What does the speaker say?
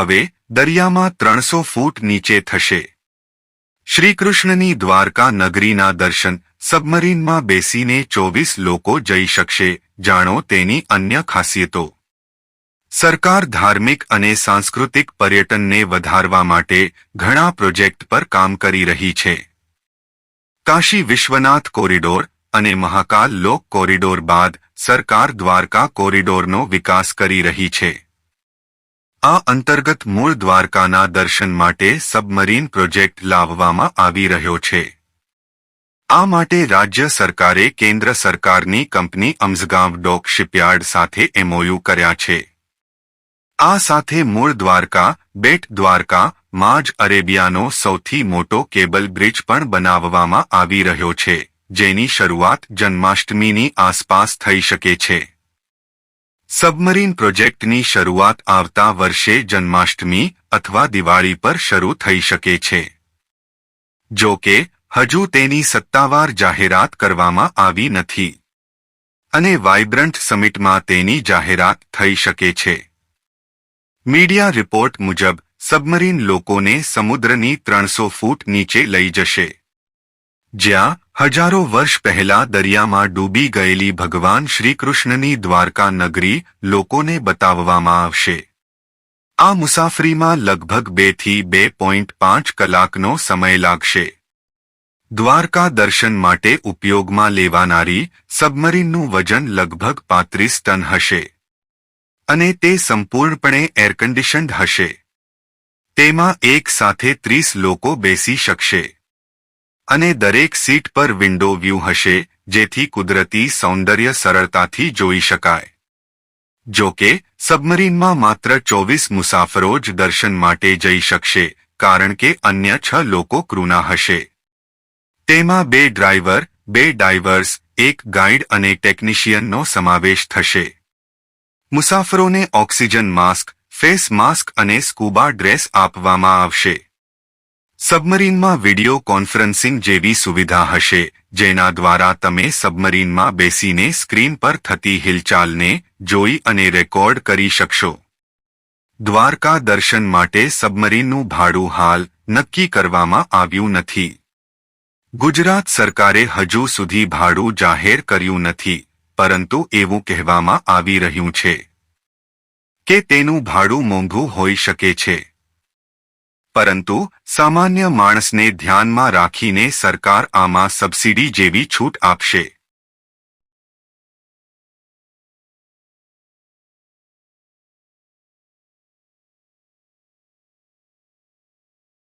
હવે દરિયામાં ત્રણસો ફૂટ નીચે થશે. શ્રીકૃષ્ણની દ્વારકા નગરીના દર્શન સબમરીનમાં બેસીને ચોવીસ લોકો જઈ શકશે, જાણો તેની અન્ય ખાસિયતો. સરકાર ધાર્મિક અને સાંસ્કૃતિક પર્યટનને વધારવા માટે ઘણા પ્રોજેક્ટ પર કામ કરી રહી છે. કાશી વિશ્વનાથ કોરિડોર અને મહાકાલ લોક કોરિડોર બાદ સરકાર દ્વારકા કોરિડોરનો વિકાસ કરી રહી છે. આ અંતર્ગત મૂળ દ્વારકાના દર્શન માટે સબમરીન પ્રોજેક્ટ લાવવામાં આવી રહ્યો છે. આ માટે રાજ્ય સરકારે કેન્દ્ર સરકારની કંપની અમઝગાંવ ડોક શિપયાર્ડ સાથે એમઓયુ કર્યા છે. આ સાથે મૂળ દ્વારકા, બેટ દ્વારકા, માજ અરેબિયાનો સૌથી મોટો કેબલ બ્રિજ પણ બનાવવામાં આવી રહ્યો છે, જેની શરૂઆત જન્માષ્ટમીની આસપાસ થઈ શકે છે. સબમરીન પ્રોજેક્ટની શરૂઆત આવતા વર્ષે જન્માષ્ટમી અથવા દિવાળી પર શરૂ થઈ શકે છે. જો કે, હજુ તેની સત્તાવાર જાહેરાત કરવામાં આવી નથી. અને વાઇબ્રન્ટ સમિટમાં તેની જાહેરાત થઈ શકે છે. મીડિયા રિપોર્ટ મુજબ, સબમરીન લોકોને સમુદ્રની ત્રણસો ફૂટ નીચે લઈ જશે. જ્યાં હજારો વર્ષ પહેલા દરિયામાં ડૂબી ગયેલી ભગવાન શ્રીકૃષ્ણની દ્વારકા નગરી લોકોને બતાવવામાં આવશે. આ મુસાફરીમાં લગભગ બેથી બે પોઈન્ટ પાંચ કલાકનો સમય લાગશે. દ્વારકા દર્શન માટે ઉપયોગમાં લેવાનારી સબમરીનનું વજન લગભગ પાંત્રીસ ટન હશે. અને તે સંપૂર્ણપણે એરકન્ડિશન્ડ હશે. તેમાં એક સાથે ત્રીસ લોકો બેસી શકશે. અને દરેક સીટ પર વિન્ડો વ્યૂ હશે, જેથી કુદરતી સૌંદર્ય સરળતાથી જોઈ શકાય. જો કે, સબમરીનમાં માત્ર ચોવીસ મુસાફરો જ દર્શન માટે જઈ શકશે, કારણ કે અન્ય છ લોકો ક્રૂના હશે. તેમાં બે ડ્રાઈવર, બે ડાઇવર્સ એક ગાઈડ અને ટેકનિશિયનનો સમાવેશ થશે. મુસાફરોને ઓક્સિજન માસ્ક, ફેસ માસ્ક અને સ્કૂબા ડ્રેસ આપવામાં આવશે. સબમરીનમાં વિડિયો કોન્ફરન્સિંગ જેવી સુવિધા હશે, જેના દ્વારા તમે સબમરીનમાં બેસીને સ્ક્રીન પર થતી હિલચાલને જોઈ અને રેકોર્ડ કરી શકશો. દ્વારકા દર્શન માટે સબમરીનનું ભાડું હાલ નક્કી કરવામાં આવ્યું નથી. ગુજરાત સરકારે હજુ સુધી ભાડું જાહેર કર્યું નથી, પરંતુ એવું કહેવામાં આવી રહ્યું છે કે તેનું ભાડું મોંઘું હોઈ શકે છે. પરંતુ સામાન્ય માણસને ધ્યાનમાં રાખીને સરકાર આમાં સબસિડી જેવી છૂટ આપશે.